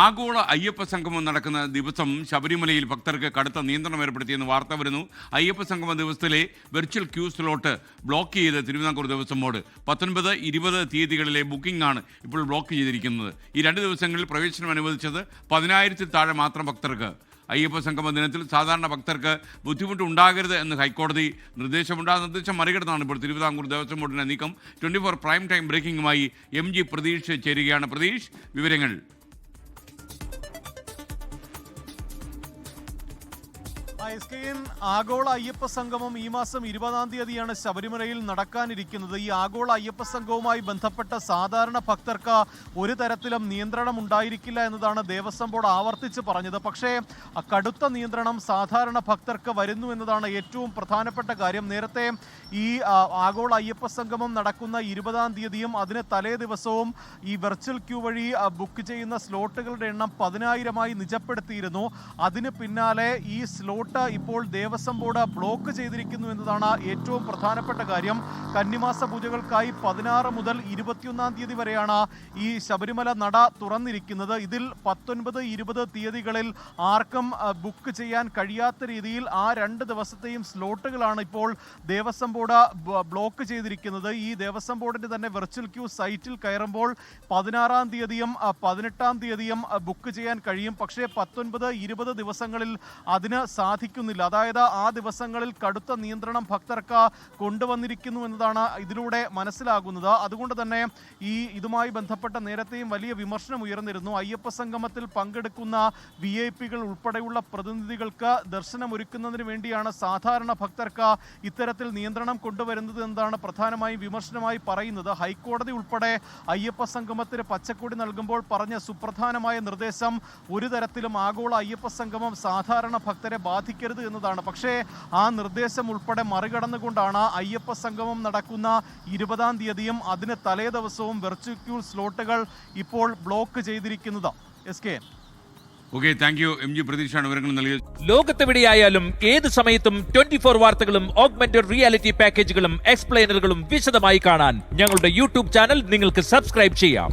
ആഗോള അയ്യപ്പ സംഗമം നടക്കുന്ന ദിവസം ശബരിമലയിൽ ഭക്തർക്ക് കടുത്ത നിയന്ത്രണം ഏർപ്പെടുത്തിയെന്ന് വാർത്ത വരുന്നു. അയ്യപ്പ സംഗമ ദിവസത്തിലെ വെർച്വൽ ക്യൂ സ്ലോട്ട് ബ്ലോക്ക് ചെയ്ത് തിരുവിതാംകൂർ ദേവസ്വം ബോർഡ് പത്തൊൻപത് ഇരുപത് തീയതികളിലെ ബുക്കിംഗ് ആണ് ഇപ്പോൾ ബ്ലോക്ക് ചെയ്തിരിക്കുന്നത്. ഈ രണ്ട് ദിവസങ്ങളിൽ പ്രവേശനം അനുവദിച്ചത് പതിനായിരത്തിൽ താഴെ മാത്രം ഭക്തർക്ക്. അയ്യപ്പ സംഗമ ദിനത്തിൽ സാധാരണ ഭക്തർക്ക് ബുദ്ധിമുട്ട് ഉണ്ടാകരുത് എന്ന് ഹൈക്കോടതി നിർദ്ദേശമുണ്ട്. ആ നിർദ്ദേശം മറികടന്നാണ് ഇപ്പോൾ തിരുവിതാംകൂർ ദേവസ്വം ബോർഡിന്റെ നീക്കം. ട്വന്റി ഫോർ പ്രൈം ടൈം ബ്രേക്കിംഗുമായി എം ജി പ്രതീഷ് ചേരുകയാണ്. പ്രതീഷ് വിവരങ്ങൾ. എസ് കെ എൻ ആഗോള അയ്യപ്പ സംഗമം ഈ മാസം ഇരുപതാം തീയതിയാണ് ശബരിമലയിൽ നടക്കാനിരിക്കുന്നത്. ഈ ആഗോള അയ്യപ്പ സംഘവുമായി ബന്ധപ്പെട്ട സാധാരണ ഭക്തർക്ക് ഒരു തരത്തിലും നിയന്ത്രണം ഉണ്ടായിരിക്കില്ല എന്നതാണ് ദേവസ്വം ബോർഡ് ആവർത്തിച്ച് പറഞ്ഞത്. പക്ഷേ കടുത്ത നിയന്ത്രണം സാധാരണ ഭക്തർക്ക് വരുന്നു എന്നതാണ് ഏറ്റവും പ്രധാനപ്പെട്ട കാര്യം. നേരത്തെ ഈ ആഗോള അയ്യപ്പ സംഗമം നടക്കുന്ന ഇരുപതാം തീയതിയും അതിന് തലേ ദിവസവും ഈ വെർച്വൽ ക്യൂ വഴി ബുക്ക് ചെയ്യുന്ന സ്ലോട്ടുകളുടെ എണ്ണം പതിനായിരമായി നിജപ്പെടുത്തിയിരുന്നു. അതിന് പിന്നാലെ ഈ സ്ലോട്ട് ഇപ്പോൾ ദേവസ്വം ബോർഡ് ബ്ലോക്ക് ചെയ്തിരിക്കുന്നു എന്നതാണ് ഏറ്റവും പ്രധാനപ്പെട്ട കാര്യം. കന്നിമാസ പൂജകൾക്കായി പതിനാറ് മുതൽ ഇരുപത്തിയൊന്നാം തീയതി വരെയാണ് ഈ ശബരിമല നട തുറന്നിരിക്കുന്നത്. ഇതിൽ പത്തൊൻപത് ഇരുപത് തീയതികളിൽ ആർക്കും ബുക്ക് ചെയ്യാൻ കഴിയാത്ത രീതിയിൽ ആ രണ്ട് ദിവസത്തെയും സ്ലോട്ടുകളാണ് ഇപ്പോൾ ദേവസ്വം ബോർഡ് ബ്ലോക്ക് ചെയ്തിരിക്കുന്നത്. ഈ ദേവസ്വം ബോർഡിന്റെ തന്നെ വെർച്വൽ ക്യൂ സൈറ്റിൽ കയറുമ്പോൾ പതിനാറാം തീയതിയും പതിനെട്ടാം തീയതിയും ബുക്ക് ചെയ്യാൻ കഴിയും. പക്ഷേ പത്തൊൻപത് ഇരുപത് ദിവസങ്ങളിൽ അതിന് സാധിക്കുന്നില്ല അതായത് ആ ദിവസങ്ങളിൽ കടുത്ത നിയന്ത്രണം ഭക്തർക്ക് കൊണ്ടുവന്നിരിക്കുന്നു എന്നതാണ് ഇതിലൂടെ മനസ്സിലാകുന്നത്. അതുകൊണ്ട് തന്നെ ഈ ഇതുമായി ബന്ധപ്പെട്ട നേരത്തെയും വലിയ വിമർശനം ഉയർന്നിരുന്നു. അയ്യപ്പ സംഗമത്തിൽ പങ്കെടുക്കുന്ന വി ഐ പികൾ ഉൾപ്പെടെയുള്ള പ്രതിനിധികൾക്ക് ദർശനം ദർശനമൊരുക്കുന്നതിന് വേണ്ടിയാണ് സാധാരണ ഭക്തർക്ക് ഇത്തരത്തിൽ നിയന്ത്രണം കൊണ്ടുവരുന്നത് എന്നതാണ് പ്രധാനമായും വിമർശനമായി പറയുന്നത്. ഹൈക്കോടതി ഉൾപ്പെടെ അയ്യപ്പ സംഗമത്തിന് പച്ചക്കൊടി നൽകുമ്പോൾ പറഞ്ഞ സുപ്രധാനമായ നിർദ്ദേശം ഒരു തരത്തിലും ആഗോള അയ്യപ്പ സംഗമം സാധാരണ ഭക്തരെ ബാധിക്കരുത് എന്നതാണ്. പക്ഷേ ആ നിർദ്ദേശം ഉൾപ്പെടെ മറികടന്നുകൊണ്ടാണ് അയ്യപ്പ സംഗമം നടക്കുന്ന ഇരുപതാം തീയതിയും അതിന് തലേ ദിവസവും വെർച്വൽ സ്ലോട്ടുകൾ ഇപ്പോൾ ബ്ലോക്ക് ചെയ്തിരിക്കുന്നത്. S K. Okay thank you. M G പ്രതീക്ഷയാണ് വിവരങ്ങൾ നൽകിയത്. ലോകത്തെവിടെയായാലും ഏത് സമയത്തും ട്വന്റി ഫോർ വാർത്തകളും ഓഗ്മെന്റഡ് റിയാലിറ്റി പാക്കേജുകളും എക്സ്പ്ലെയിനറുകളും വിശദമായി കാണാൻ ഞങ്ങളുടെ യൂട്യൂബ് ചാനൽ നിങ്ങൾക്ക് സബ്സ്ക്രൈബ് ചെയ്യാം.